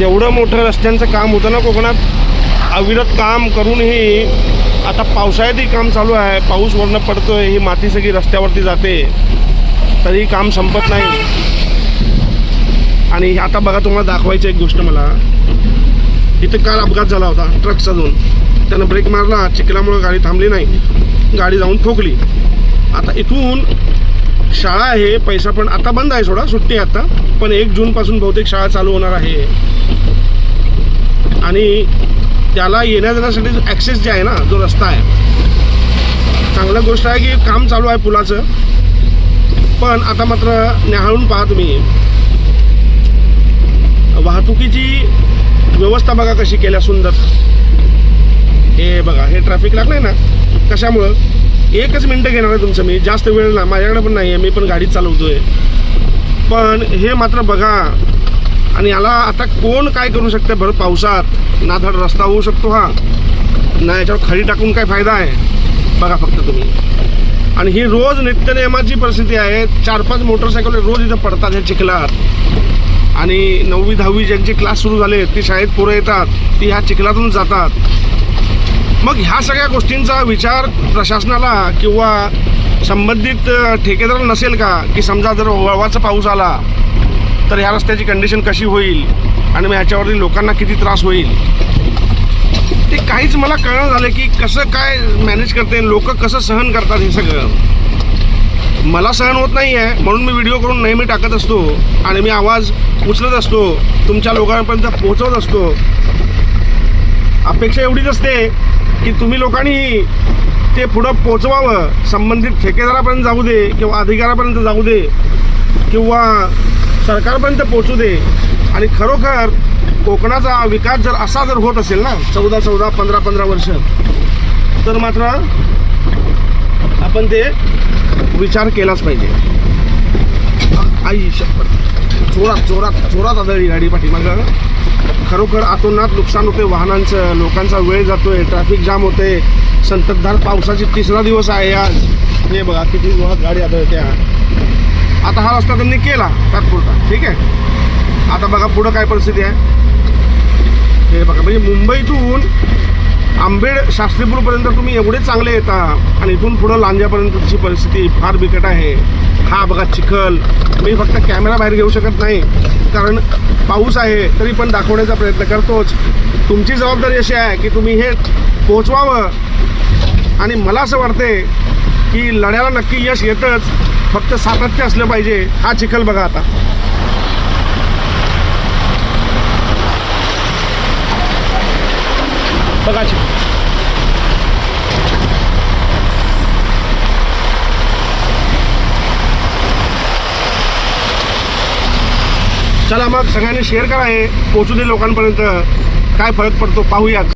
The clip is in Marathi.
तेवढं मोठं रस्त्यांचं काम होतं ना कोकणात? अविरत काम करूनही आता पावसाळ्यातही काम चालू आहे. पाऊस पडतो आहे ही माती सगळी रस्त्यावरती जाते. तरी काम संपत नाही. आणि आता बघा तुम्हाला दाखवायची एक गोष्ट मला. इथं काल अपघात झाला होता ट्रकचा दोन त्यानं ब्रेक मारला चिखलामुळं गाडी थांबली नाही. गाडी जाऊन ठोकली. आता इथून शाळा आहे पैसा पण आता बंद आहे सोडा सुट्टी आहे आता. पण एक जूनपासून बहुतेक शाळा चालू होणार आहे. आणि त्याला येण्या जाण्यासाठी ॲक्सेस जे आहे ना जो रस्ता आहे. चांगलं गोष्ट आहे की काम चालू आहे पुलाचं. पण आता मात्र न्याहाळून पहा तुम्ही. वाहतुकीची व्यवस्था बघा कशी केल्या सुंदर. हे बघा हे ट्रॅफिक लागलं आहे ना कशामुळं? एकच मिनटं घेणार आहे तुमचं मी जास्त वेळ ना माझ्याकडे पण नाही आहे मी पण गाडी चालवतोय. पण हे मात्र बघा आणि याला आता कोण काय करू शकते? भर पावसात नाधड रस्ता होऊ शकतो हा. ना याच्यावर खडी टाकून काय फायदा आहे? बघा फक्त तुम्ही. आणि ही रोज नित्यनियमाची परिस्थिती आहे. चार पाच मोटरसायकल रोज इथं पडतात या चिखलात. आणि नववी दहावी ज्यांचे क्लास सुरू झाले ती शाळेत पोरं येतात ती ह्या चिखलातून जातात. मग ह्या सगळ्या गोष्टींचा विचार प्रशासनाला किंवा संबंधित ठेकेदार नसेल का? की समजा जर वळवाचा पाऊस आला तर ह्या रस्त्याची कंडिशन कशी होईल? आणि मग ह्याच्यावरती लोकांना किती त्रास होईल? ते काहीच मला कळणं झालं की कसं काय मॅनेज करते लोक कसं सहन करतात हे सगळं. मला सहन होत नाही आहे म्हणून मी व्हिडिओ करून नेहमी टाकत असतो आणि मी आवाज उचलत असतो तुमच्या लोकांपर्यंत पोहोचवत असतो. अपेक्षा एवढीच असते की तुम्ही लोकांनी ते पुढं पोचवावं संबंधित ठेकेदारापर्यंत जाऊ दे किंवा अधिकारापर्यंत जाऊ दे किंवा सरकारपर्यंत पोहोचू दे. आणि खरोखर कोकणाचा विकास जर असा जर होत असेल ना चौदा चौदा पंधरा पंधरा वर्ष तर मात्र आपण ते विचार केलाच पाहिजे. आई शपथ. चोरात चोरात चोरात आदळली गाडी पाठीमागं. खरोखर आतोनात नुकसान होते वाहनांचं लोकांचा वेळ जातोय ट्रॅफिक जाम होते संततधार पावसाची तिसरा दिवस आहे आज. हे बघा किती जोरात गाडी आदळत्या. आता हा रस्ता त्यांनी केला तात्पुरता. ठीक आहे? आता बघा पुढं काय परिस्थिती आहे. हे बघा म्हणजे मुंबईतून आंबेड शास्त्रीपूरपर्यंत तुम्ही एवढे चांगले येता आणि इथून पुढं लांजापर्यंतची परिस्थिती फार बिकट आहे. हा बघा चिखल. मी फक्त कॅमेरा बाहेर घेऊ शकत नाही कारण पाऊस आहे तरी पण दाखवण्याचा प्रयत्न करतोच. तुमची जबाबदारी अशी आहे की तुम्ही हे पोचवावं आणि मला असं वाटते की लढ्याला नक्की यश येतंच. फक्त सातत्य असलं पाहिजे. हा चिखल बघा आता. बघा चिखल. चला मग सगळ्यांनी शेअर करा हे. पोचू दे लोकांपर्यंत. काय फरक पडतो पाहूयात.